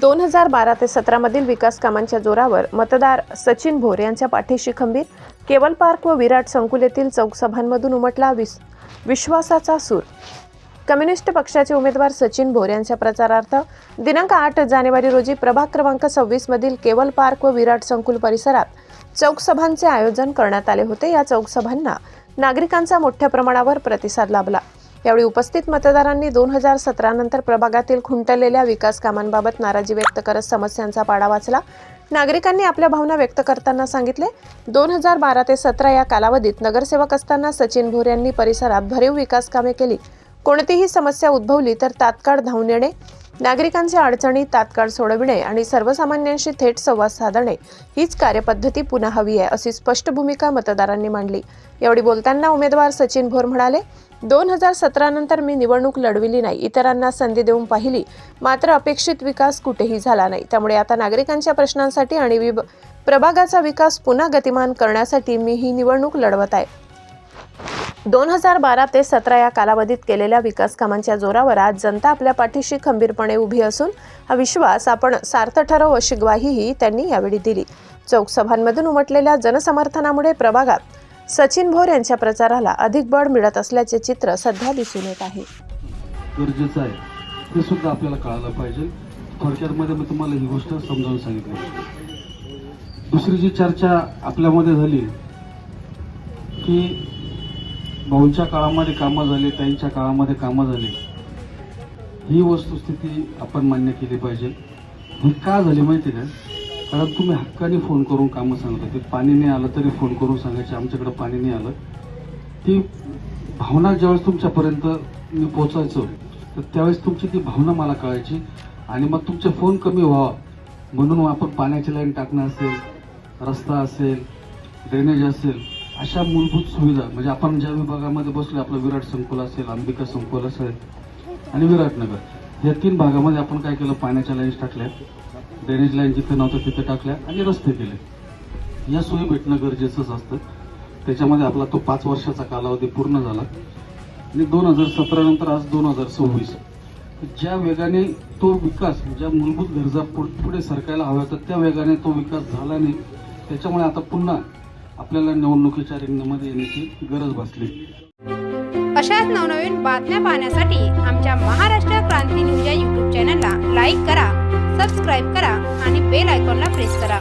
दोन हजार बारा ते सतरामधील विकास कामांच्या जोरावर मतदार सचिन भोर यांच्या पाठीशी खंबीर केवल पार्क व विराट संकुल येथील चौकसभांमधून उमटला विस विश्वासाचा सूर. कम्युनिस्ट पक्षाचे उमेदवार सचिन भोर यांच्या प्रचारार्थ दिनांक आठ जानेवारी रोजी प्रभाग क्रमांक सव्वीस मधील केवल पार्क व विराट संकुल परिसरात चौकसभांचे आयोजन करण्यात आले होते. या चौकसभांना नागरिकांचा मोठ्या प्रमाणावर प्रतिसाद लाभला. यावेळी उपस्थित मतदारांनी दोन हजार सतरा नंतर प्रभागातील खुंटलेल्या विकास कामांबाबत नाराजी व्यक्त करत समस्यांचा पाडा वाचला. नागरिकांनी आपल्या भावना व्यक्त करताना सांगितले दोन हजार बारा ते सतरा या कालावधीत नगरसेवक असताना सचिन भोर यांनी परिसरात भरीव विकास कामे केली. कोणतीही समस्या उद्भवली तर तात्काळ धावून येणे नागरिकांच्या अडचणी तात्काळ सोडविणे आणि सर्वसामान्यांशी थेट संवाद साधणे हीच कार्यपद्धती पुन्हा हवी आहे अशी स्पष्ट भूमिका मतदारांनी मांडली. यावेळी बोलताना उमेदवार सचिन भोर म्हणाले दोन हजार सतरा नंतर मी निवडणूक लढविली नाही इतरांना संधी देऊन पाहिली मात्र अपेक्षित विकास कुठेही झाला नाही. त्यामुळे आता नागरिकांच्या प्रश्नांसाठी आणि विभ प्रभागाचा विकास पुन्हा गतिमान करण्यासाठी मी ही निवडणूक लढवत आहे. दोन हजार बारा ते सतरा या कालावधीत केलेल्या विकास कामांच्या जोरावर आज जनता आपल्या पाठीशी खंबीरपणे उभी असून हा विश्वास आपण सार्थ ठरव अशी ग्वाहीही त्यांनी यावेळी दिली. चौकसभांमधून उमटलेल्या जनसमर्थनामुळे प्रभागात सचिन भोर यांच्या प्रचाराला अधिक बळ मिळत असल्याचे चित्र सध्या दिसून येत आहे. गरजेचं आहे. ते सुद्धा आपल्याला कळायला पाहिजे. थोडक्यातमध्ये मी तुम्हाला ही गोष्ट समजावून सांगितली. दुसरी जी चर्चा आपल्यामध्ये झाली की भाऊंच्या काळामध्ये कामं झाली ताईंच्या काळामध्ये कामं झाली. ही वस्तुस्थिती आपण मान्य केली पाहिजे. ही का झाली माहिती का? कारण तुम्ही हक्काने फोन करून कामं सांगत होते. पाणी नाही आलं तरी फोन करून सांगायचे आमच्याकडे पाणी नाही आलं. ती भावना ज्यावेळेस तुमच्यापर्यंत मी पोचायचो तर त्यावेळेस तुमची ती भावना मला कळायची आणि मग तुमचे फोन कमी व्हावा. म्हणून आपण पाण्याची लाईन टाकणं असेल रस्ता असेल ड्रेनेज असेल अशा मूलभूत सुविधा म्हणजे आपण ज्या विभागामध्ये बसलो आपलं विराट संकुल असेल अंबिका संकुल असेल आणि विराटनगर या तीन भागामध्ये आपण काय केलं? पाण्याच्या लाईन्स टाकल्या ड्रेनेज लाईन जिथे नव्हतं तिथे टाकल्या आणि रस्ते केले. या सोयी भेटणं गरजेचंच असतं. त्याच्यामध्ये आपला तो पाच वर्षाचा कालावधी पूर्ण झाला. आणि दोन हजार सतरा नंतर आज दोन हजार सव्वीस. ज्या वेगाने तो विकास ज्या मूलभूत गरजा पुढे सरकायला हव्या होत्या त्या वेगाने तो विकास झाला नाही. त्याच्यामुळे आता पुन्हा आपल्याला निवडणुकीच्या रिंगणामध्ये येण्याची गरज भासली. अशाच नवनवीन बातम्या पाहण्यासाठी आमच्या महाराष्ट्र क्रांती न्यूज या यूट्यूब चॅनलला लाईक करा सबस्क्राईब करा आणि बेल आयकॉनला प्रेस करा.